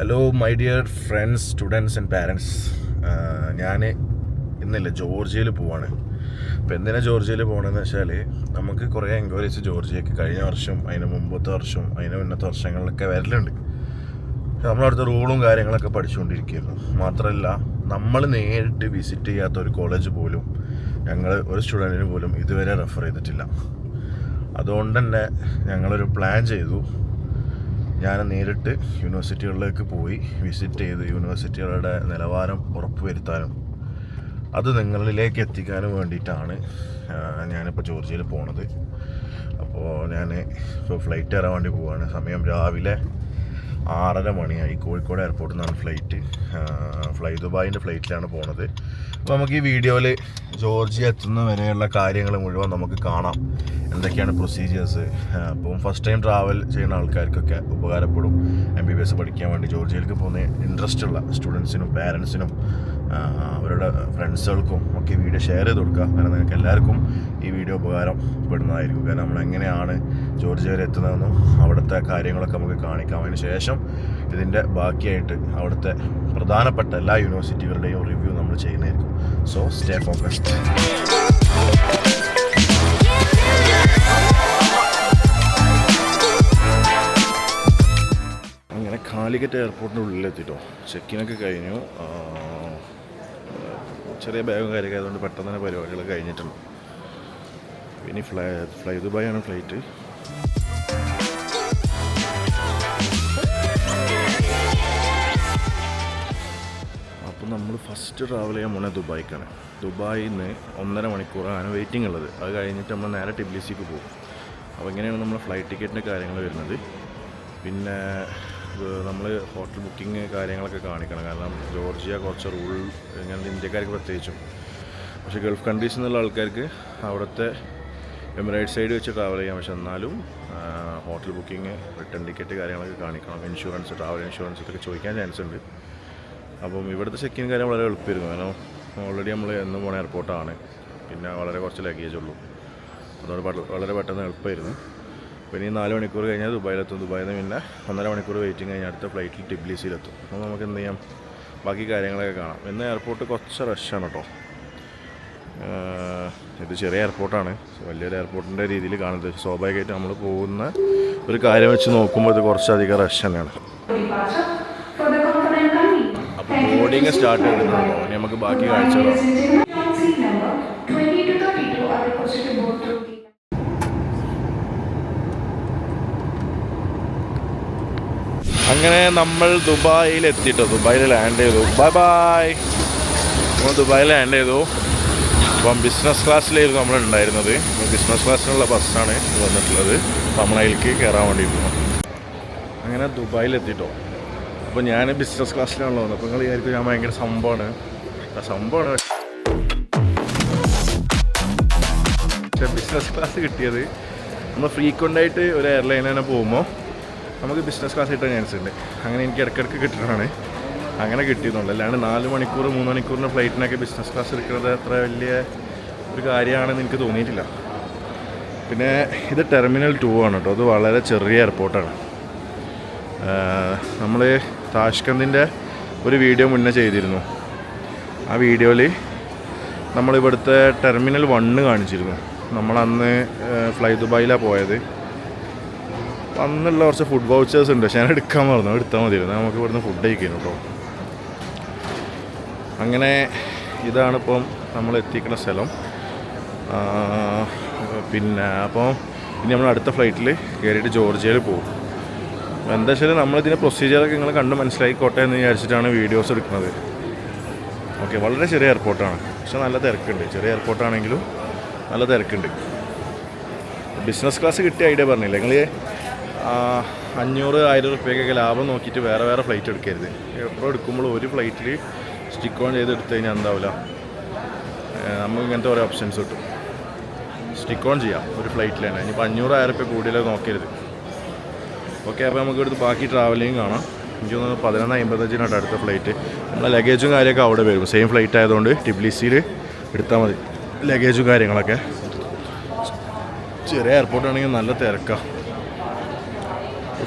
Hello my dear friends students and parents ഞാൻ ഇന്നില്ല ജോർജിയയിൽ പോവാണ്. അപ്പോൾ എന്തിനാണ് ജോർജിയയിൽ പോകണമെന്ന് വെച്ചാൽ നമുക്ക് കുറേ എൻക്വയറീസ് ജോർജിയക്ക് കഴിഞ്ഞ വർഷം അതിന് മുമ്പത്തെ വർഷം അതിന് മുന്നത്തെ വർഷങ്ങളിലൊക്കെ വരലുണ്ട്. നമ്മളവിടുത്തെ റൂളും കാര്യങ്ങളൊക്കെ പഠിച്ചുകൊണ്ടിരിക്കുകയായിരുന്നു മാത്രമല്ല നമ്മൾ നേരിട്ട് വിസിറ്റ് ചെയ്യാത്ത ഒരു കോളേജ് പോലും ഞങ്ങൾ ഒരു സ്റ്റുഡന്റിന് പോലും ഇതുവരെ റെഫർ ചെയ്തിട്ടില്ല. അതുകൊണ്ട് തന്നെ ഞങ്ങളൊരു പ്ലാൻ ചെയ്തു. ഞാൻ നേരിട്ട് യൂണിവേഴ്സിറ്റികളിലേക്ക് പോയി വിസിറ്റ് ചെയ്ത് യൂണിവേഴ്സിറ്റികളുടെ നിലവാരം ഉറപ്പുവരുത്താനും അത് നിങ്ങളിലേക്ക് എത്തിക്കാനും വേണ്ടിയിട്ടാണ് ഞാനിപ്പോൾ ജോർജിയയിൽ പോണത്. അപ്പോൾ ഞാൻ ഇപ്പോൾ ഫ്ലൈറ്റ് കയറാൻ വേണ്ടി പോവാണ്. സമയം രാവിലെ ആറര മണിയായി. കോഴിക്കോട് എയർപോർട്ടിൽ നിന്നാണ് ഫ്ലൈറ്റ് ഫ്ലൈ ദുബായിന്റെ ഫ്ലൈറ്റിലാണ് പോണത്. അപ്പോൾ നമുക്ക് ഈ വീഡിയോയിൽ ജോർജിയ എത്തുന്ന വരെയുള്ള കാര്യങ്ങൾ മുഴുവൻ നമുക്ക് കാണാം. എന്തൊക്കെയാണ് പ്രൊസീജിയേഴ്സ് അപ്പം ഫസ്റ്റ് ടൈം ട്രാവൽ ചെയ്യുന്ന ആൾക്കാർക്കൊക്കെ ഉപകാരപ്പെടും. എം ബി ബി എസ് പഠിക്കാൻ വേണ്ടി ജോർജിയയിലേക്ക് പോകുന്ന ഇൻട്രസ്റ്റ് ഉള്ള സ്റ്റുഡൻസിനും പാരൻസിനും അവരുടെ ഫ്രണ്ട്സുകൾക്കും ഒക്കെ വീഡിയോ ഷെയർ ചെയ്ത് കൊടുക്കുക. കാരണം നിങ്ങൾക്ക് എല്ലാവർക്കും ഈ വീഡിയോ ഉപകാരപ്പെടുന്നതായിരിക്കും. കാരണം നമ്മൾ എങ്ങനെയാണ് ജോർജ് വരെ എത്തുന്നതെന്നും അവിടുത്തെ കാര്യങ്ങളൊക്കെ നമുക്ക് കാണിക്കാം. അതിന് ശേഷം ഇതിന്റെ ബാക്കിയായിട്ട് അവിടുത്തെ പ്രധാനപ്പെട്ട എല്ലാ യൂണിവേഴ്സിറ്റികളുടെയും റിവ്യൂ നമ്മൾ ചെയ്യുന്നതായിരിക്കും. സോ സ്റ്റേ ഫോക്കസ്ഡ് കാലിക്കറ്റ് എയർപോർട്ടിന്റെ ഉള്ളിലെത്തിട്ടോ. ചെക്കിനൊക്കെ കഴിഞ്ഞു. ചെറിയ ബാഗും കാര്യമൊക്കെ ആയതുകൊണ്ട് പെട്ടെന്ന് തന്നെ പരിപാടികൾ കഴിഞ്ഞിട്ടുണ്ട്. ഇനി ഫ്ലൈ ഫ്ലൈ ദുബായ് ആണ് ഫ്ലൈറ്റ്. അപ്പം നമ്മൾ ഫസ്റ്റ് ട്രാവൽ ചെയ്യാൻ പോണേ ദുബായിക്കാണ്. ദുബായിൽ നിന്ന് ഒന്നര മണിക്കൂറാണ് വെയിറ്റിംഗ് ഉള്ളത് അത് കഴിഞ്ഞിട്ട് നമ്മൾ നേരെ ടിബ്ലിസിക്ക് പോകും. അപ്പോൾ ഇങ്ങനെയാണ് നമ്മൾ ഫ്ലൈറ്റ് ടിക്കറ്റിന്റെ കാര്യങ്ങൾ വരുന്നത്. പിന്നെ നമ്മൾ ഹോട്ടൽ ബുക്കിംഗ് കാര്യങ്ങളൊക്കെ കാണിക്കണം. കാരണം ജോർജിയ കുറച്ച് റൂൾ ഇങ്ങനെ ഇന്ത്യക്കാർക്ക് പ്രത്യേകിച്ചും. പക്ഷേ ഗൾഫ് കൺട്രീസിൽ നിന്നുള്ള ആൾക്കാർക്ക് അവിടുത്തെ എമിറേറ്റ് സൈഡ് വെച്ച് ട്രാവൽ ചെയ്യാം. പക്ഷെ എന്നാലും ഹോട്ടൽ ബുക്കിംഗ് റിട്ടേൺ ടിക്കറ്റ് കാര്യങ്ങളൊക്കെ കാണിക്കണം. ഇൻഷുറൻസ് ട്രാവൽ ഇൻഷുറൻസ് ഒക്കെ ചോദിക്കാൻ ചാൻസ് ഉണ്ട്. അപ്പം ഇവിടുത്തെ ചെക്കിൻ കാര്യം വളരെ എളുപ്പമായിരുന്നു. കാരണം ഓൾറെഡി നമ്മൾ എന്നും പോണ എയർപോർട്ടാണ് പിന്നെ വളരെ കുറച്ച് ലഗേജ് ഉള്ളൂ. അതുകൊണ്ട് വളരെ പെട്ടെന്ന് എളുപ്പമായിരുന്നു. പിന്നെ ഈ നാല് മണിക്കൂർ കഴിഞ്ഞാൽ ദുബായിലെത്തും. ദുബായിൽ നിന്ന് പിന്നെ ഒന്നര മണിക്കൂർ വെയിറ്റിംഗ് കഴിഞ്ഞാൽ അടുത്ത ഫ്ലൈറ്റിൽ ടിബ്ലിസിയിലെത്തും അപ്പോൾ നമുക്ക് എന്ത് ചെയ്യാം? ബാക്കി കാര്യങ്ങളൊക്കെ കാണാം. ഇന്ന് എയർപോർട്ട് കുറച്ച് റഷാണ് കേട്ടോ. ഇത് ചെറിയ എയർപോർട്ടാണ് വലിയൊരു എയർപോർട്ടിന്റെ രീതിയിൽ കാണുന്നത്. സ്വാഭാവികമായിട്ട് നമ്മൾ പോകുന്ന ഒരു കാര്യം വെച്ച് നോക്കുമ്പോൾ ഇത് കുറച്ചധികം റഷ് തന്നെയാണ്. അപ്പോൾ ബോർഡിങ് സ്റ്റാർട്ട് ചെയ്തിട്ടുണ്ടോ. ഇനി നമുക്ക് ബാക്കി കാഴ്ചകളോ അങ്ങനെ നമ്മൾ ദുബായിൽ എത്തിയിട്ടോ ദുബായിൽ ലാൻഡ് ചെയ്തു. ബൈ ബായ് നമ്മൾ ദുബായിൽ ലാൻഡ് ചെയ്തു. അപ്പം ബിസിനസ് ക്ലാസ്സിലായിരുന്നു നമ്മൾ ഉണ്ടായിരുന്നത്. ബിസിനസ് ക്ലാസ്സിനുള്ള ബസ്സാണ് വന്നിട്ടുള്ളത്. തമിഴയിലേക്ക് കയറാൻ വേണ്ടിയിരുന്നു അങ്ങനെ ദുബായിൽ എത്തിയിട്ടോ അപ്പോൾ ഞാൻ ബിസിനസ് ക്ലാസ്സിലാണല്ലോ വന്നത്. അപ്പോൾ നിങ്ങൾ വിചാരിക്കും ഞാൻ ഭയങ്കര സംഭവമാണ് സംഭവമാണ് പക്ഷേ ബിസിനസ് ക്ലാസ് കിട്ടിയത്. നമ്മൾ ഫ്രീക്വന്റ് ആയിട്ട് ഒരു എയർലൈൻ തന്നെ പോകുമ്പോൾ നമുക്ക് ബിസിനസ് ക്ലാസ് കിട്ടാൻ ചാൻസ് ഉണ്ട്. അങ്ങനെ എനിക്ക് ഇടയ്ക്കിടയ്ക്ക് കിട്ടണതാണ് അങ്ങനെ കിട്ടിയതുകൊണ്ട് അല്ലാണ്ട് നാല് മണിക്കൂർ മൂന്ന് മണിക്കൂറിന്റെ ഫ്ലൈറ്റിനൊക്കെ ബിസിനസ് ക്ലാസ് എടുക്കുന്നത് അത്ര വലിയ ഒരു കാര്യമാണെന്ന് എനിക്ക് തോന്നിയിട്ടില്ല. പിന്നെ ഇത് ടെർമിനൽ ടു ആണ് കേട്ടോ. അത് വളരെ ചെറിയ എയർപോർട്ടാണ് നമ്മൾ താഷ്കന്തിന്റെ ഒരു വീഡിയോ മുന്നേ ചെയ്തിരുന്നു. ആ വീഡിയോയിൽ നമ്മളിവിടുത്തെ ടെർമിനൽ വണ്ണ് കാണിച്ചിരുന്നു. നമ്മളന്ന് ഫ്ലൈ ദുബായിലാണ് പോയത്. അന്നുള്ള കുറച്ച് ഫുഡ് വൗച്ചേഴ്സ് ഉണ്ട്. പക്ഷെ ഞാൻ എടുക്കാൻ പറഞ്ഞു എടുത്താൽ മതിയായിരുന്നു നമുക്ക് ഇവിടുന്ന് ഫുഡ് കഴിക്കുന്നു കേട്ടോ. അങ്ങനെ ഇതാണ് ഇപ്പം നമ്മൾ എത്തിക്കുന്ന സ്ഥലം. പിന്നെ അപ്പോൾ ഇനി നമ്മൾ അടുത്ത ഫ്ലൈറ്റിൽ കയറിയിട്ട് ജോർജിയയിൽ പോകും. എന്താ വെച്ചാൽ നമ്മളിതിന്റെ പ്രൊസീജിയറൊക്കെ നിങ്ങൾ കണ്ട് മനസ്സിലായിക്കോട്ടെ എന്ന് വിചാരിച്ചിട്ടാണ് വീഡിയോസ് എടുക്കുന്നത്. ഓക്കെ വളരെ ചെറിയ എയർപോർട്ടാണ് പക്ഷെ നല്ല തിരക്കുണ്ട്. ചെറിയ എയർപോർട്ടാണെങ്കിലും നല്ല തിരക്കുണ്ട്. ബിസിനസ് ക്ലാസ് കിട്ടിയ ഐഡിയ പറഞ്ഞില്ലേ? നിങ്ങൾ അഞ്ഞൂറ് ആയിരം റുപ്യക്കൊക്കെ ലാഭം നോക്കിയിട്ട് വേറെ വേറെ ഫ്ലൈറ്റ് എടുക്കരുത്. എപ്പോഴും എടുക്കുമ്പോൾ ഒരു ഫ്ലൈറ്റിൽ സ്റ്റിക്ക് ഓൺ ചെയ്ത് എടുത്തു കഴിഞ്ഞാൽ എന്താവില്ല നമുക്ക് ഇങ്ങനത്തെ ഓരോ ഓപ്ഷൻസ് കിട്ടും. സ്റ്റിക്ക് ഓൺ ചെയ്യാം ഒരു ഫ്ലൈറ്റിൽ തന്നെ. ഇനിയിപ്പോൾ അഞ്ഞൂറ് ആയിരം റുപ്യ കൂടുതൽ നോക്കരുത്. ഓക്കെ അപ്പോൾ നമുക്ക് ഇവിടുത്തെ ബാക്കി ട്രാവലിംഗ് കാണാം. എനിക്ക് തോന്നുന്നു പതിനൊന്ന് അമ്പത്തഞ്ചിനാണ് അടുത്ത ഫ്ലൈറ്റ് നമ്മളെ ലഗേജും കാര്യമൊക്കെ അവിടെ വരും. സെയിം ഫ്ലൈറ്റ് ആയതുകൊണ്ട് ടിബ്ലിസിയിൽ എടുത്താൽ മതി. ലഗേജും കാര്യങ്ങളൊക്കെ. ചെറിയ എയർപോർട്ടാണെങ്കിൽ നല്ല തിരക്കാണ്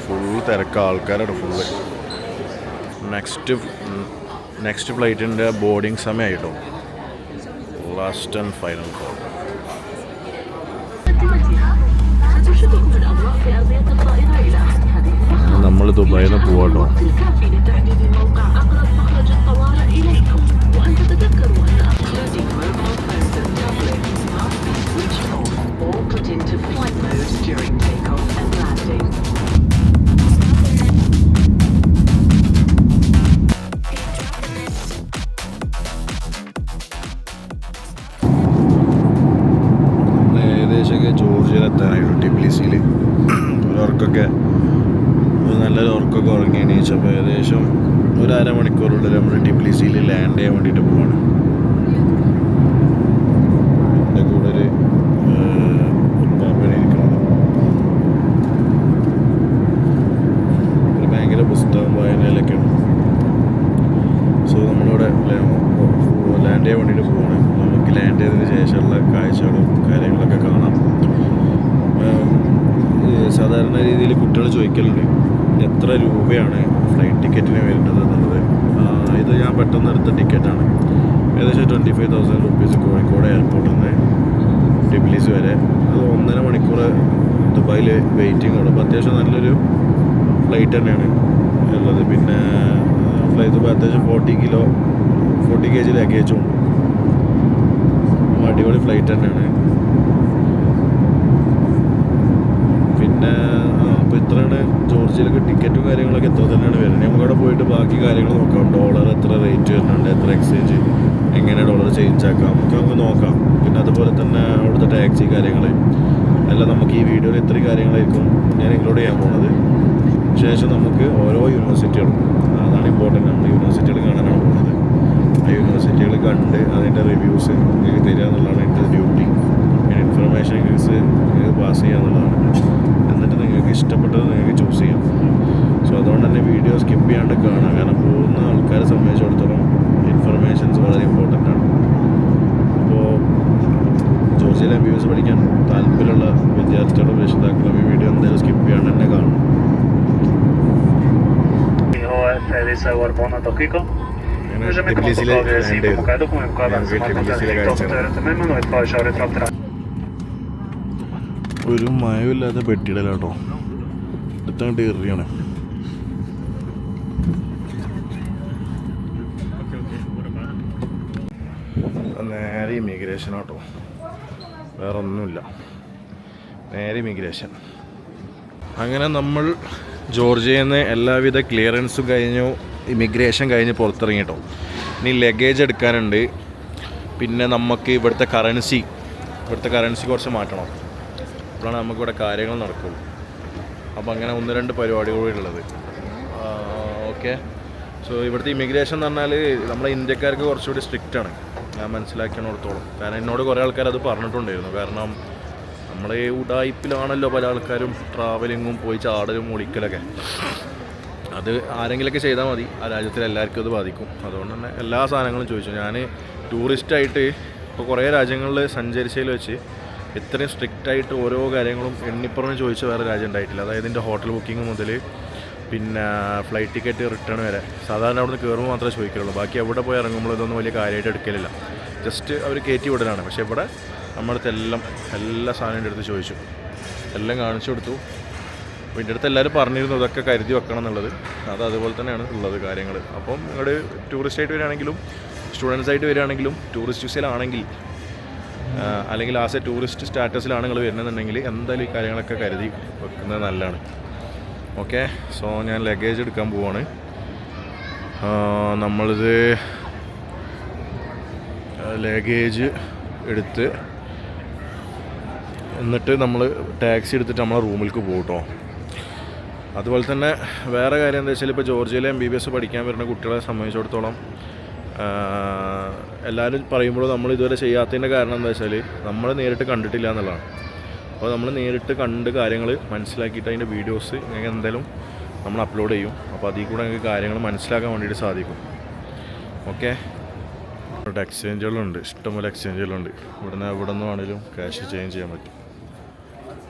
ഫുൾ തിരക്ക ആൾക്കാരാണ് ഫുള്ള് നെക്സ്റ്റ് നെക്സ്റ്റ് ഫ്ലൈറ്റിന്റെ ബോർഡിംഗ് സമയമായിട്ടോ ലാസ്റ്റ് ആൻഡ് ഫൈനൽ കോൾ നമ്മൾ ദുബായിൽ നിന്ന് പോവാട്ടോ. Into flight mode during takeoff and landing. ശേഷമുള്ള കാഴ്ചകളും കാര്യങ്ങളൊക്കെ കാണാം. സാധാരണ രീതിയിൽ കുട്ടികൾ ചോദിക്കലുണ്ട് എത്ര രൂപയാണ് ഫ്ലൈറ്റ് ടിക്കറ്റിന് വരുന്നത് എന്നുള്ളത്? ഇത് ഞാൻ പെട്ടെന്ന് എടുത്ത ടിക്കറ്റാണ് ഏകദേശം twenty five thousand rupees Kozhikode എയർപോർട്ടിൽ നിന്ന് ടിബ്ലീസ് വരെ. അത് ഒന്നര മണിക്കൂർ ദുബായിൽ വെയിറ്റിംഗ് ഉള്ളു അപ്പോൾ അത്യാവശ്യം നല്ലൊരു ഫ്ലൈറ്റ് തന്നെയാണ് ഉള്ളത്. പിന്നെ ഫ്ലൈറ്റ് ഇപ്പോൾ അത്യാവശ്യം forty kilo forty K G ലഗേജും ഉണ്ട്. അടിപൊളി ഫ്ലൈറ്റ് തന്നെയാണ്. പിന്നെ അപ്പോൾ ഇത്രയാണ് ജോർജിയിലൊക്കെ ടിക്കറ്റും കാര്യങ്ങളൊക്കെ എത്ര തന്നെയാണ് വരുന്നത്. നമുക്ക് അവിടെ പോയിട്ട് ബാക്കി കാര്യങ്ങൾ നോക്കാം. ഡോളർ എത്ര റേറ്റ് വരുന്നുണ്ട് എത്ര എക്സ്ചേഞ്ച് എങ്ങനെ ഡോളർ ചേഞ്ച് ആക്കാം ഒക്കെ നമുക്ക് നോക്കാം. പിന്നെ അതുപോലെ തന്നെ അവിടുത്തെ ടാക്സി കാര്യങ്ങൾ എല്ലാം നമുക്ക് ഈ വീഡിയോയിൽ ഇത്രയും കാര്യങ്ങളായിരിക്കും ഞാൻ ഇൻക്ലൂഡ് ചെയ്യാൻ പോകുന്നത് ശേഷം നമുക്ക് ഓരോ യൂണിവേഴ്സിറ്റികളും അതാണ് ഇമ്പോർട്ടന്റ് നമ്മൾ യൂണിവേഴ്സിറ്റികൾ കാണാനാണ് പോകുന്നത് യൂണിവേഴ്സിറ്റികൾ കണ്ട് അതിന്റെ റിവ്യൂസ് നിങ്ങൾക്ക് തരിക എന്നുള്ളതാണ് എന്റെ ഡ്യൂട്ടി ഇൻഫർമേഷൻ നിങ്ങൾക്ക് നിങ്ങൾക്ക് പാസ് ചെയ്യുക എന്നുള്ളതാണ്. എന്നിട്ട് നിങ്ങൾക്ക് ഇഷ്ടപ്പെട്ടത് നിങ്ങൾക്ക് ചൂസ് ചെയ്യാം. സോ അതുകൊണ്ട് തന്നെ വീഡിയോ സ്കിപ്പ് ചെയ്യാണ്ട് കാണാം കാരണം പോകുന്ന ആൾക്കാരെ സംബന്ധിച്ചിടത്തോളം ഇൻഫർമേഷൻസ് വളരെ ഇമ്പോർട്ടന്റ് ആണ്. അപ്പോൾ ജോർജിയിലെ എം ബി എസ് പഠിക്കാൻ താല്പര്യമുള്ള വിദ്യാർത്ഥികളും രക്ഷിതാക്കളും ഈ വീഡിയോ എന്തായാലും സ്കിപ്പ് ചെയ്യാണ്ട് തന്നെ കാണും. Servicio al bono tóxico ടിബിലിസിലെ ലാൻഡ് ടിബിലിസിലെ ഒരു മയമില്ലാത്ത പെട്ടിയിടലാട്ടോ എടുത്തങ്ങോട്ട് കയറിയാണ് നേരെ ഇമിഗ്രേഷൻ ആട്ടോ. വേറെ ഒന്നുമില്ല നേരെ ഇമിഗ്രേഷൻ അങ്ങനെ നമ്മൾ ജോർജിയയിൽ നിന്ന് എല്ലാവിധ ക്ലിയറൻസും കഴിഞ്ഞു. ഇമിഗ്രേഷൻ കഴിഞ്ഞ് പുറത്തിറങ്ങിയിട്ടോ ഇനി ലഗേജ് എടുക്കാനുണ്ട്. പിന്നെ നമുക്ക് ഇവിടുത്തെ കറൻസി ഇവിടുത്തെ കറൻസി കുറച്ച് മാറ്റണം. അപ്പോഴാണ് നമുക്കിവിടെ കാര്യങ്ങൾ നടക്കുള്ളൂ. അപ്പോൾ അങ്ങനെ ഒന്ന് രണ്ട് പരിപാടികൾ കൂടി ഉള്ളത് ഓക്കെ സോ ഇവിടുത്തെ ഇമിഗ്രേഷൻ എന്ന് പറഞ്ഞാൽ നമ്മളെ ഇന്ത്യക്കാർക്ക് കുറച്ചുകൂടി സ്ട്രിക്റ്റ് ആണ്. ഞാൻ മനസ്സിലാക്കിയോടത്തോളം. കാരണം എന്നോട് കുറേ ആൾക്കാർ അത് പറഞ്ഞിട്ടുണ്ടായിരുന്നു. കാരണം നമ്മളെ ഉടായ്പിലാണല്ലോ പല ആൾക്കാരും ട്രാവലിങ്ങും പോയി ചാടലും ഒളിക്കലൊക്കെ. അത് ആരെങ്കിലൊക്കെ ചെയ്താൽ മതി. ആ രാജ്യത്തിലെ എല്ലാവർക്കും അത് ബാധിക്കും. അതുകൊണ്ട് തന്നെ എല്ലാ സാധനങ്ങളും ചോദിച്ചു. ഞാൻ ടൂറിസ്റ്റായിട്ട് ഇപ്പോൾ കുറേ രാജ്യങ്ങളിൽ സഞ്ചരിച്ചതിൽ വെച്ച് ഇത്രയും സ്ട്രിക്റ്റായിട്ട് ഓരോ കാര്യങ്ങളും എണ്ണിപ്പുറം ചോദിച്ച വേറെ രാജ്യം ഉണ്ടായിട്ടില്ല. അതായത് ഇതിന്റെ ഹോട്ടൽ ബുക്കിംഗ് മുതൽ പിന്നെ ഫ്ലൈറ്റ് ടിക്കറ്റ് റിട്ടേൺ വരെ. സാധാരണ അവിടുന്ന് കയറുമ്പോൾ മാത്രമേ ചോദിക്കുള്ളൂ ബാക്കി എവിടെ പോയി ഇറങ്ങുമ്പോൾ ഇതൊന്നും വലിയ കാര്യമായിട്ട് എടുക്കലില്ല. ജസ്റ്റ് അവർ കയറ്റി വിടലാണ്. പക്ഷേ ഇവിടെ നമ്മുടെ അടുത്ത് എല്ലാം എല്ലാ സാധനം എടുത്ത് ചോദിച്ചു. എല്ലാം കാണിച്ചു കൊടുത്തു. അപ്പോൾ ഇതിന്റെ അടുത്ത് എല്ലാവരും പറഞ്ഞിരുന്നു ഇതൊക്കെ കരുതി വെക്കണം എന്നുള്ളത്. അത് അതുപോലെ തന്നെയാണ് ഉള്ളത് കാര്യങ്ങൾ അപ്പം നിങ്ങൾ ടൂറിസ്റ്റ് ആയിട്ട് വരികയാണെങ്കിലും സ്റ്റുഡൻസ് ആയിട്ട് വരികയാണെങ്കിലും ടൂറിസ്റ്റ് വിസയിലാണെങ്കിൽ അല്ലെങ്കിൽ ആസ് എ ടൂറിസ്റ്റ് സ്റ്റാറ്റസിലാണ് നിങ്ങൾ വരുന്നതെന്നുണ്ടെങ്കിൽ എന്തായാലും ഈ കാര്യങ്ങളൊക്കെ കരുതി വെക്കുന്നത് നല്ലതാണ്. ഓക്കെ സോ ഞാൻ ലഗേജ് എടുക്കാൻ പോവാണ്. നമ്മളിത് ലഗേജ് എടുത്ത് എന്നിട്ട് നമ്മൾ ടാക്സി എടുത്തിട്ട് നമ്മളെ റൂമിലേക്ക് പോകും കേട്ടോ അതുപോലെ തന്നെ വേറെ കാര്യം എന്താ വെച്ചാൽ ഇപ്പോൾ ജോർജിയയിലെ എം ബി ബി എസ് പഠിക്കാൻ വരുന്ന കുട്ടികളെ സംബന്ധിച്ചിടത്തോളം എല്ലാവരും പറയുമ്പോൾ നമ്മൾ ഇതുവരെ ചെയ്യാത്തതിന്റെ കാരണം എന്താ വെച്ചാൽ നമ്മൾ നേരിട്ട് കണ്ടിട്ടില്ല എന്നുള്ളതാണ്. അപ്പോൾ നമ്മൾ നേരിട്ട് കണ്ട് കാര്യങ്ങൾ മനസ്സിലാക്കിയിട്ട് അതിന്റെ വീഡിയോസ് ഞങ്ങൾ എന്തായാലും നമ്മൾ അപ്ലോഡ് ചെയ്യും. അപ്പോൾ അതിൽ കൂടെ ഞങ്ങൾക്ക് കാര്യങ്ങൾ മനസ്സിലാക്കാൻ വേണ്ടിയിട്ട് സാധിക്കും. ഓക്കെ ഇവിടെ എക്സ്ചേഞ്ചുകളുണ്ട് ഇഷ്ടംപോലെ എക്സ്ചേഞ്ചുകളുണ്ട് ഇവിടുന്ന് എവിടെ നിന്ന് വേണമെങ്കിലും ക്യാഷ് ചേഞ്ച് ചെയ്യാൻ പറ്റും.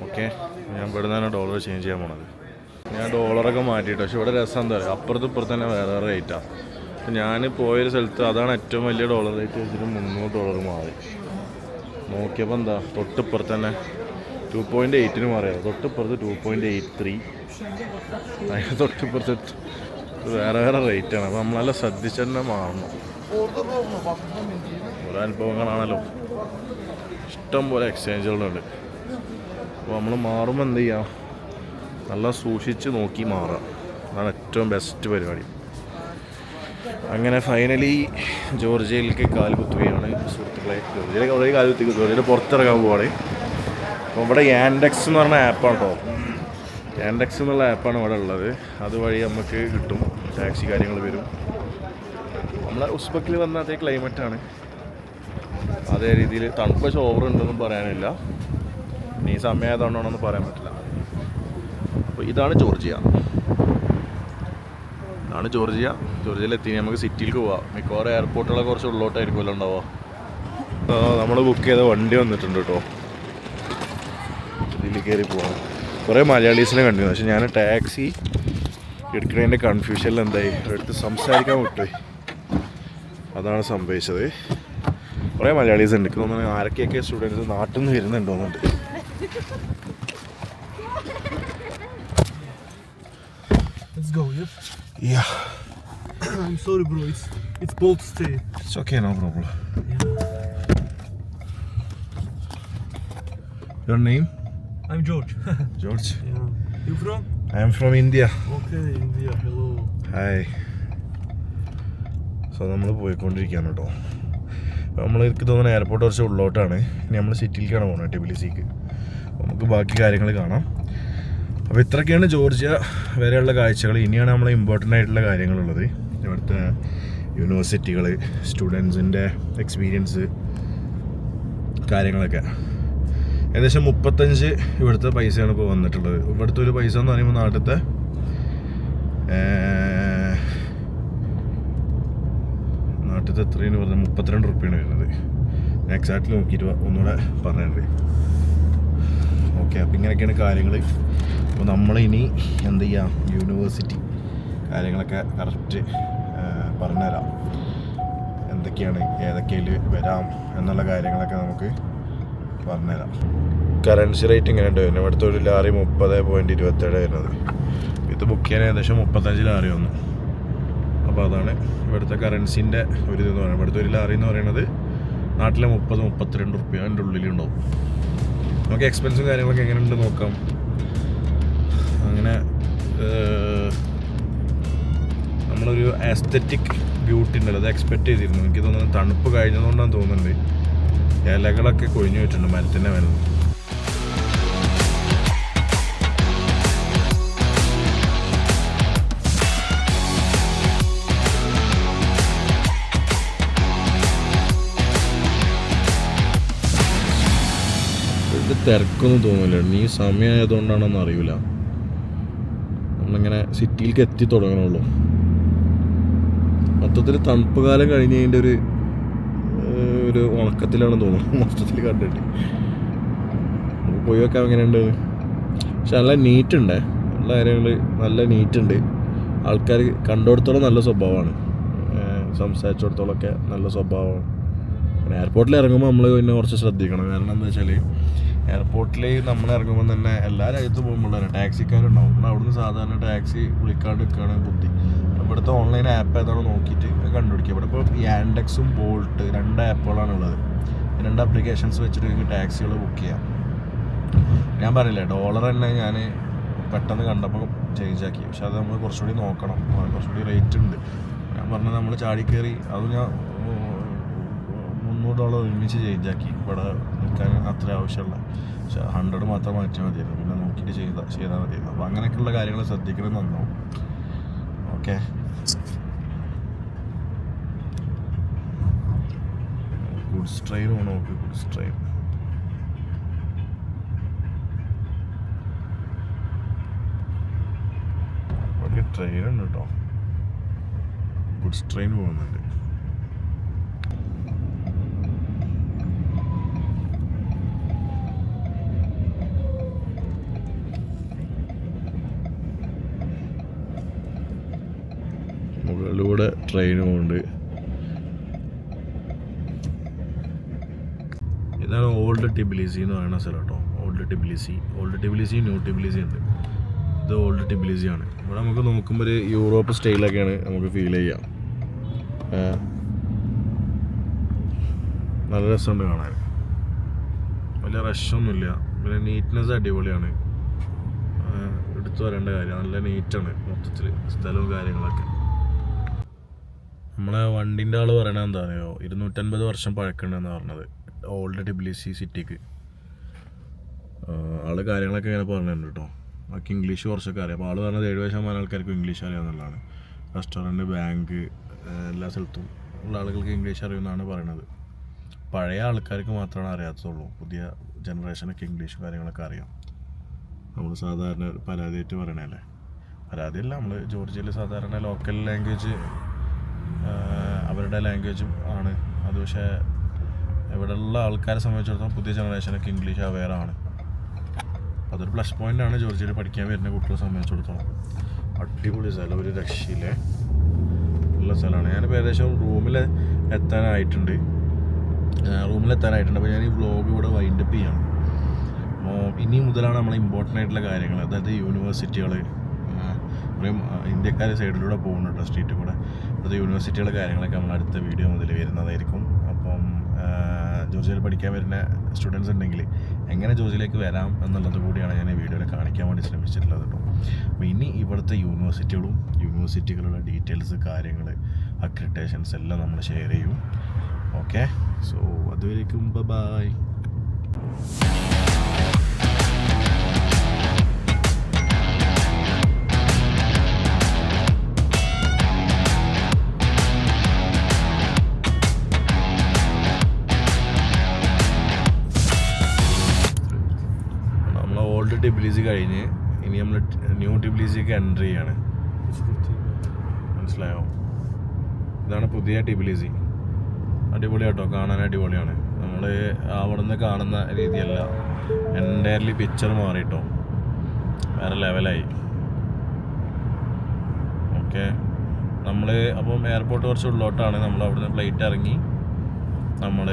ഓക്കെ ഞാൻ ഇവിടെ നിന്നാണ് ഡോളർ ചേഞ്ച് ചെയ്യാൻ പോണത്. ഞാൻ ഡോളറൊക്കെ മാറ്റിയിട്ട്. പക്ഷെ ഇവിടെ രസം എന്താ പറയുക? അപ്പുറത്ത് ഇപ്പുറത്ത് തന്നെ വേറെ റേറ്റാണ് അപ്പം ഞാൻ പോയൊരു സ്ഥലത്ത് അതാണ് ഏറ്റവും വലിയ ഡോളർ റേറ്റ് വെച്ചിട്ട് മുന്നൂറ് ഡോളർ മാറി. നോക്കിയപ്പോൾ എന്താ? തൊട്ടിപ്പുറത്ത് തന്നെ ടു പോയിന്റ് എയ്റ്റിന് മാറിയത്. തൊട്ടിപ്പുറത്ത് ടു പോയിന്റ് എയ്റ്റ് ത്രീ അതിന് തൊട്ടിപ്പുറത്ത് വേറെ വേറെ റേറ്റാണ് അപ്പോൾ നമ്മളെല്ലാം ശ്രദ്ധിച്ച് തന്നെ മാറണം. ഓരോ അനുഭവങ്ങളാണല്ലോ. ഇഷ്ടം പോലെ എക്സ്ചേഞ്ചുകളുണ്ട് അപ്പോൾ നമ്മൾ മാറുമ്പോൾ എന്ത് ചെയ്യാം? നല്ല സൂക്ഷിച്ച് നോക്കി മാറുക. അതാണ് ഏറ്റവും ബെസ്റ്റ് പരിപാടി. അങ്ങനെ ഫൈനലി ജോർജിയയിലേക്ക് കാൽ കുത്തുകയാണ് സുഹൃത്തുക്കളെ. ജോർജിയയിലേക്ക് വളരെ കാൽ കുത്തി. ജോർജിയയിൽ പുറത്തിറങ്ങാൻ പോവാണ്. അപ്പോൾ ഇവിടെ യാൻഡെക്സ് എന്ന് പറഞ്ഞ ആപ്പാണ് കേട്ടോ യാൻഡെക്സ് എന്നുള്ള ആപ്പാണ് ഇവിടെ ഉള്ളത്. അതുവഴി നമുക്ക് കിട്ടും. ടാക്സി കാര്യങ്ങൾ വരും. നമ്മൾ ഉസ്ബക്കിൽ വന്ന അതേ ക്ലൈമറ്റാണ് അതേ രീതിയിൽ തണുപ്പ് പക്ഷേ ഓവർ ഉണ്ടെന്നും പറയാനില്ല. ഇനി സമയം എന്ന് പറയാൻ പറ്റില്ല. അപ്പോൾ ഇതാണ് ജോർജിയ. ഇതാണ് ജോർജിയ. ജോർജിയയിൽ എത്തി നമുക്ക് സിറ്റിയിലേക്ക് പോവാം. മിക്കവാറും എയർപോർട്ടുകളെ കുറച്ച് ഉള്ളോട്ടായിരിക്കുമല്ലോ ഉണ്ടാവുക. നമ്മൾ ബുക്ക് ചെയ്ത വണ്ടി വന്നിട്ടുണ്ട് കേട്ടോ. ഇതിൽ കയറി പോവാം. കുറേ മലയാളീസിനെ കണ്ടിരുന്നു. പക്ഷെ ഞാൻ ടാക്സി എടുക്കുന്നതിന്റെ കൺഫ്യൂഷനിൽ എന്തായി? എടുത്ത് സംസാരിക്കാൻ വിട്ടുപോയി. അതാണ് സംഭവിച്ചത്. കുറേ മലയാളീസ് ഉണ്ട്. എനിക്ക് തോന്നുന്നു ആരൊക്കെയൊക്കെ സ്റ്റുഡൻസ് നാട്ടിൽ നിന്ന് വരുന്നുണ്ട് Yeah, I'm sorry, bro. It's it's bold to stay. it's okay, no problem. Yeah. Your name? I'm George. George. yeah. You from? I am from India. Okay, India. Hello. Hi so നമ്മൾ പോയിക്കൊണ്ടിരിക്കുകയാണ് കേട്ടോ അപ്പോൾ നമ്മൾ എനിക്ക് തോന്നുന്ന airport കുറച്ച് ഉള്ളോട്ടാണ് ഇനി നമ്മൾ സിറ്റിയിലേക്കാണ് പോകുന്നത് ടെബിലിസിക്ക് നമുക്ക് ബാക്കി കാര്യങ്ങൾ കാണാം അപ്പോൾ ഇത്രയൊക്കെയാണ് ജോർജിയ വരെയുള്ള കാഴ്ചകൾ. ഇനിയാണ് നമ്മൾ ഇമ്പോർട്ടന്റ് ആയിട്ടുള്ള കാര്യങ്ങളുള്ളത്. ഇവിടുത്തെ യൂണിവേഴ്സിറ്റികൾ സ്റ്റുഡൻസിന്റെ എക്സ്പീരിയൻസ് കാര്യങ്ങളൊക്കെ. ഏകദേശം മുപ്പത്തഞ്ച് ഇവിടുത്തെ പൈസയാണ് ഇപ്പോൾ വന്നിട്ടുള്ളത്. ഇവിടുത്തെ ഒരു പൈസ എന്ന് പറയുമ്പോൾ നാട്ടിലത്തെ നാട്ടിലത്തെ എത്രയെന്ന് പറഞ്ഞാൽ മുപ്പത്തിരണ്ട് റുപ്യാണ് വരുന്നത്. എക്സാക്ട്ലി നോക്കിയിട്ട് ഒന്നുകൂടെ പറഞ്ഞിട്ടുണ്ട് ഓക്കെ അപ്പോൾ ഇങ്ങനെയൊക്കെയാണ് കാര്യങ്ങൾ അപ്പോൾ ഇനി എന്ത് ചെയ്യാം? യൂണിവേഴ്സിറ്റി കാര്യങ്ങളൊക്കെ കറക്റ്റ് പറഞ്ഞുതരാം. എന്തൊക്കെയാണ് ഏതൊക്കെയിൽ വരാം എന്നുള്ള കാര്യങ്ങളൊക്കെ നമുക്ക് പറഞ്ഞുതരാം. കറൻസി റേറ്റ് ഇങ്ങനെ ഉണ്ട്? ഇവിടുത്തെ ഒരു ലാറി മുപ്പത് പോയിന്റ് ഇരുപത്തേഴ് വരുന്നത്. ഇത് ബുക്ക് ചെയ്യാൻ ഏകദേശം മുപ്പത്തഞ്ച് ലാറി വന്നു. അപ്പോൾ അതാണ് ഇവിടുത്തെ കറൻസിന്റെ ഒരു ഇതെന്ന് പറയുന്നത്. ഇവിടുത്തെ ഒരു ലാറി എന്ന് പറയുന്നത് നാട്ടിലെ മുപ്പത് മുപ്പത്തിരണ്ട് റുപ്യ അതിന്റെ ഉള്ളിലുണ്ടാവും. നമുക്ക് എക്സ്പെൻസും കാര്യങ്ങളൊക്കെ എങ്ങനെയുണ്ട് നോക്കാം. അങ്ങനെ നമ്മളൊരു ആസ്തറ്റിക് ബ്യൂട്ടി ഉണ്ടല്ലോ അത് എക്സ്പെക്ട് ചെയ്തിരുന്നു. എനിക്ക് തോന്നുന്നു തണുപ്പ് കഴിഞ്ഞതുകൊണ്ടാണ് തോന്നുന്നുണ്ട്. ഇലകളൊക്കെ കൊഴിഞ്ഞു വെച്ചിട്ടുണ്ട് മരത്തിന്റെ മേലെ. തിരക്കൊന്നും തോന്നില്ല നീ സമയമായതുകൊണ്ടാണെന്ന് അറിയില്ല. നമ്മളിങ്ങനെ സിറ്റിയിലേക്ക് എത്തി തുടങ്ങണുള്ളൂ. മൊത്തത്തിൽ തണുപ്പ് കാലം കഴിഞ്ഞതിന്റെ ഒരു ഒരു ഉണക്കത്തിലാണ് തോന്നുന്നത് മൊത്തത്തിൽ കണ്ടിട്ട്. പോയി വെക്കാൻ എങ്ങനെയുണ്ട്. പക്ഷെ നല്ല നീറ്റ് ഉണ്ട് നല്ല കാര്യങ്ങൾ നല്ല നീറ്റ് ഉണ്ട് ആൾക്കാർ കണ്ടോടത്തോളം നല്ല സ്വഭാവമാണ്. സംസാരിച്ചിടത്തോളമൊക്കെ നല്ല സ്വഭാവമാണ്. എയർപോർട്ടിൽ ഇറങ്ങുമ്പോൾ നമ്മൾ പിന്നെ കുറച്ച് ശ്രദ്ധിക്കണം. കാരണം എന്താ വെച്ചാൽ എയർപോർട്ടിൽ നമ്മൾ ഇറങ്ങുമ്പോൾ തന്നെ എല്ലാ രാജ്യത്തും പോകുമ്പോൾ ടാക്സിക്കാരുണ്ടാവും. നമ്മൾ അവിടുന്ന് സാധാരണ ടാക്സി വിളിക്കാണ്ട് നിൽക്കുകയാണ് ബുദ്ധി. ഇവിടുത്തെ ഓൺലൈൻ ആപ്പ് ഏതാണോ നോക്കിയിട്ട് കണ്ടുപിടിക്കുക. ഇവിടെ ഇപ്പോൾ ആൻഡെക്സും ബോൾട്ട് രണ്ട് ആപ്പുകളാണ് ഉള്ളത് രണ്ട് ആപ്ലിക്കേഷൻസ് വെച്ചിട്ട് നിങ്ങൾക്ക് ടാക്സികൾ ബുക്ക് ചെയ്യാം. ഞാൻ പറഞ്ഞില്ലേ ഡോളർ തന്നെ ഞാൻ പെട്ടെന്ന് കണ്ടപ്പോൾ ചേഞ്ച് ആക്കി. പക്ഷെ അത് നമ്മൾ കുറച്ചുകൂടി നോക്കണം. കുറച്ചുകൂടി റേറ്റ് ഉണ്ട്. ഞാൻ പറഞ്ഞത് നമ്മൾ ചാടിക്കേറി അത് ഞാൻ മുന്നൂറ് ഡോളർ ഒരുമിച്ച് ചേഞ്ച് ആക്കി. ഇവിടെ നിൽക്കാൻ അത്ര ആവശ്യമുള്ള പക്ഷെ ഹൺഡ്രഡ് മാത്രം മാറ്റിയാൽ മതിയായിരുന്നു. പിന്നെ നോക്കിയിട്ട് ചെയ്ത ചെയ്താൽ മതിയായിരുന്നു. അപ്പോൾ അങ്ങനെയൊക്കെയുള്ള കാര്യങ്ങൾ ശ്രദ്ധിക്കണം നന്നാവും ഓക്കെ ഗുഡ്സ് ട്രെയിൻ ആണ് നോക്ക് ഗുഡ്സ് ട്രെയിൻ ട്രെയിൻ ഉണ്ട് കേട്ടോ ഗുഡ്സ് ട്രെയിൻ പോകുന്നുണ്ട്. ട്രെയിനും ഉണ്ട് ഇതാണ് ഓൾഡ് ടിബിലിസി എന്ന് പറയുന്ന സ്ഥലം കേട്ടോ. Old Tbilisi. Old Tbilisi new Tbilisi ഉണ്ട്. ഇത് ഓൾഡ് ടിബിലിസി ആണ് ഇവിടെ നമുക്ക് നോക്കുമ്പോൾ ഒരു യൂറോപ്പ് സ്റ്റൈലൊക്കെയാണ് നമുക്ക് ഫീൽ ചെയ്യാം. നല്ല രസമുണ്ട് കാണാൻ. വലിയ റഷൊന്നുമില്ല പിന്നെ നീറ്റ്നെസ് അടിപൊളിയാണ്. എടുത്തു വരേണ്ട കാര്യം. നല്ല നീറ്റാണ് മൊത്തത്തിൽ സ്ഥലവും കാര്യങ്ങളൊക്കെ. നമ്മളെ വണ്ടിന്റെ ആൾ പറയണത് എന്താണെന്നോ ഇരുന്നൂറ്റൻപത് വർഷം പഴക്കണ്ടെന്ന് പറഞ്ഞത്. ഓൾഡ് ഡിബ്ലിസി സിറ്റിക്ക് ആൾ കാര്യങ്ങളൊക്കെ ഇങ്ങനെ പറഞ്ഞിട്ടുണ്ട് കേട്ടോ ബാക്കി ഇംഗ്ലീഷ് കുറച്ചൊക്കെ അറിയാം. അപ്പോൾ ആൾ പറഞ്ഞത് എഴുപത് ശതമാനം ആൾക്കാർക്ക് ഇംഗ്ലീഷ് അറിയാമെന്നുള്ളതാണ് റെസ്റ്റോറന്റ് ബാങ്ക് എല്ലാ സ്ഥലത്തും ഉള്ള ആളുകൾക്ക് ഇംഗ്ലീഷ് അറിയുമെന്നാണ് പറയണത്. പഴയ ആൾക്കാർക്ക് മാത്രമാണ് അറിയാത്തതുള്ളൂ. പുതിയ ജനറേഷനൊക്കെ ഇംഗ്ലീഷ് കാര്യങ്ങളൊക്കെ അറിയാം. നമ്മൾ സാധാരണ പരാതിയായിട്ട് പറയണല്ലേ പരാതിയല്ല നമ്മൾ ജോർജിയയിൽ സാധാരണ ലോക്കൽ ലാംഗ്വേജ് അവരുടെ ലാംഗ്വേജും ആണ്. അത് പക്ഷേ ഇവിടെയുള്ള ആൾക്കാരെ സംബന്ധിച്ചിടത്തോളം പുതിയ ജനറേഷനൊക്കെ ഇംഗ്ലീഷ് അവെയർ ആണ്. അതൊരു പ്ലസ് പോയിന്റാണ് ജോർജിയയിൽ പഠിക്കാൻ വരുന്ന കുട്ടികളെ സംബന്ധിച്ചിടത്തോളം. അടിപൊളി സ്ഥലം ഒരു രക്ഷയിലെ ഉള്ള സ്ഥലമാണ്. ഞാനിപ്പോൾ ഏകദേശം റൂമിൽ എത്താനായിട്ടുണ്ട്. റൂമിൽ എത്താനായിട്ടുണ്ട്. അപ്പോൾ ഞാൻ ഈ വ്ളോഗ് ഇവിടെ വൈൻഡപ്പ് ചെയ്യണം. ഇനി മുതലാണ് നമ്മളെ ഇമ്പോർട്ടന്റ് ആയിട്ടുള്ള കാര്യങ്ങൾ അതായത് യൂണിവേഴ്സിറ്റികൾ ഇന്ത്യക്കാർ സൈഡിലൂടെ പോകുന്നുണ്ട് സ്ട്രീറ്റ് കൂടെ. അത് യൂണിവേഴ്സിറ്റികളുടെ കാര്യങ്ങളൊക്കെ നമ്മൾ അടുത്ത വീഡിയോ മുതൽ വരുന്നതായിരിക്കും. അപ്പം ജോർജിയിൽ പഠിക്കാൻ വരുന്ന സ്റ്റുഡൻസ് ഉണ്ടെങ്കിൽ എങ്ങനെ ജോർജിയയിലേക്ക് വരാം എന്നുള്ളത് കൂടിയാണ് ഞാൻ ഈ വീഡിയോയിൽ കാണിക്കാൻ വേണ്ടി ശ്രമിച്ചിട്ടുള്ളത് കേട്ടോ. അപ്പോൾ ഇനി ഇവിടുത്തെ യൂണിവേഴ്സിറ്റികളും യൂണിവേഴ്സിറ്റികളുടെ ഡീറ്റെയിൽസ് കാര്യങ്ങൾ അക്രിറ്റേഷൻസ് എല്ലാം നമ്മൾ ഷെയർ ചെയ്യും. ഓക്കെ സോ അതുവരേക്കും ബൈ ടിബിലിസി കഴിഞ്ഞ് ഇനി നമ്മൾ ന്യൂ ടിബിലിസിക്ക് എന്റർ ചെയ്യാണ്. മനസ്സിലായോ? ഇതാണ് പുതിയ ടിബിലിസി അടിപൊളിയാട്ടോ കാണാൻ അടിപൊളിയാണ്. നമ്മൾ അവിടെ നിന്ന് കാണുന്ന രീതിയല്ല. എന്റയർലി പിക്ചർ മാറിയിട്ടോ വേറെ ലെവലായി ഓക്കെ നമ്മൾ അപ്പം എയർപോർട്ട് കുറച്ച് ഉള്ളോട്ടാണ്. നമ്മൾ അവിടുന്ന് ഫ്ലൈറ്റ് ഇറങ്ങി നമ്മൾ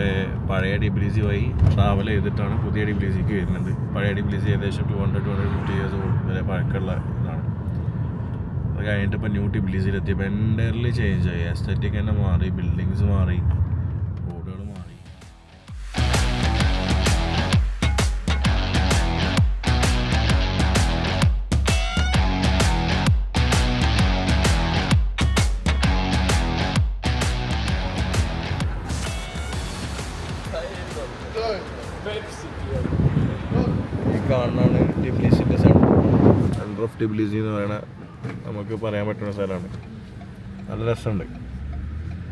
പഴയ ഡിബ്ലിസി വഴി ട്രാവൽ ചെയ്തിട്ടാണ് പുതിയ ഡിബ്ലിസിക്ക് വരുന്നത്. പഴയ ഡിബ്ലിസി ഏകദേശം two hundred two hundred fifty years വരെ പഴക്കമുള്ള ഇതാണ്. അത് കഴിഞ്ഞിട്ട് ഇപ്പോൾ ന്യൂ ടിബ്ലിസിയിൽ എത്തിയപ്പോൾ എന്റയർലി ചേഞ്ച് ആയി. എസ്തറ്റിക് തന്നെ മാറി ബിൽഡിങ്സ് മാറി. ടിബ്ലിസി എന്ന് പറയുന്ന നമുക്ക് പറയാൻ പറ്റുന്ന സ്ഥലമാണ്. നല്ല രസമുണ്ട്.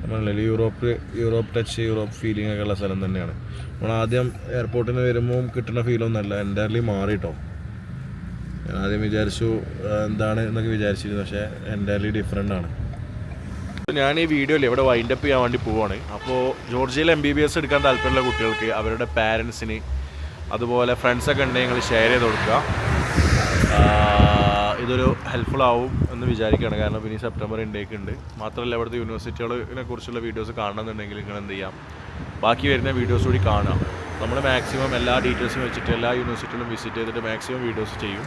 നമ്മളല്ലേ Europe Europe touch Europe feeling ഒക്കെ ഉള്ള സ്ഥലം തന്നെയാണ്. നമ്മൾ ആദ്യം എയർപോർട്ടിൽ നിന്ന് വരുമ്പോൾ കിട്ടുന്ന ഫീലൊന്നുമല്ല എന്റയർലി മാറിയിട്ടോ ഞാൻ ആദ്യം വിചാരിച്ചു എന്താണ് എന്നൊക്കെ വിചാരിച്ചിരുന്നു പക്ഷേ എന്റയർലി ഡിഫറെന്റ് ആണ്. ഞാൻ ഈ വീഡിയോയിൽ ഇവിടെ വൈൻഡപ്പ് ചെയ്യാൻ വേണ്ടി പോവാണ്. അപ്പോൾ ജോർജിയയിൽ എം ബി ബി എസ് എടുക്കാൻ താല്പര്യമുള്ള കുട്ടികൾക്ക് അവരുടെ പാരൻസിന് അതുപോലെ ഫ്രണ്ട്സൊക്കെ ഉണ്ടെങ്കിൽ ഷെയർ ചെയ്ത് കൊടുക്കുക. ഇതൊരു ഹെൽപ്ഫുൾ ആവും എന്ന് വിചാരിക്കുകയാണ്. കാരണം ഇനി സെപ്റ്റംബർ ഇൻഡേക്ക് ഉണ്ട്. മാത്രമല്ല ഇവിടുത്തെ യൂണിവേഴ്സിറ്റികളെ കുറിച്ചുള്ള വീഡിയോസ് കാണണമെന്നുണ്ടെങ്കിൽ നിങ്ങൾ എന്ത് ചെയ്യാം? ബാക്കി വരുന്ന വീഡിയോസ് കൂടി കാണാം നമ്മൾ മാക്സിമം എല്ലാ ഡീറ്റെയിൽസും വെച്ചിട്ട് എല്ലാ യൂണിവേഴ്സിറ്റികളും വിസിറ്റ് ചെയ്തിട്ട് മാക്സിമം വീഡിയോസ് ചെയ്യും.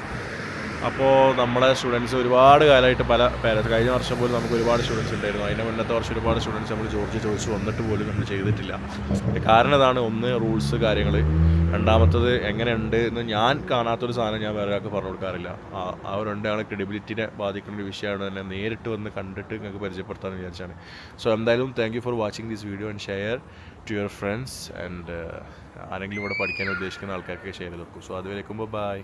അപ്പോൾ നമ്മളെ സ്റ്റുഡൻസ് ഒരുപാട് കാലമായിട്ട് പല പേരൻസ് കഴിഞ്ഞ വർഷം പോലും നമുക്ക് ഒരുപാട് സ്റ്റുഡൻസ് ഉണ്ടായിരുന്നു. അതിന്റെ മുന്നത്തെ വർഷം ഒരുപാട് സ്റ്റുഡൻസ് നമ്മൾ ജോർജ് ചോദിച്ചു. വന്നിട്ട് പോലും നമ്മൾ ചെയ്തിട്ടില്ല. കാരണം ഇതാണ് ഒന്ന് റൂൾസ് കാര്യങ്ങൾ രണ്ടാമത്തത് എങ്ങനെയുണ്ട് എന്ന് ഞാൻ കാണാത്തൊരു സാധനം ഞാൻ വേറെ ഒരാൾക്ക് പറഞ്ഞു കൊടുക്കാറില്ല. ആ ഒരു രണ്ടാണ് ക്രെഡിബിലിറ്റിനെ ബാധിക്കുന്ന ഒരു വിഷയമാണ് തന്നെ നേരിട്ട് വന്ന് കണ്ടിട്ട് നിങ്ങൾക്ക് പരിചയപ്പെടുത്താമെന്ന് വിചാരിച്ചാണ്. സോ എന്തായാലും thank you for watching this video and share to your friends and ആരെങ്കിലും ഇവിടെ പഠിക്കാൻ ഉദ്ദേശിക്കുന്ന ആൾക്കാർക്ക് ഷെയർ ചെയ്ത് കൊടുക്കും സോ അതുവരേക്കുമ്പോൾ ബൈ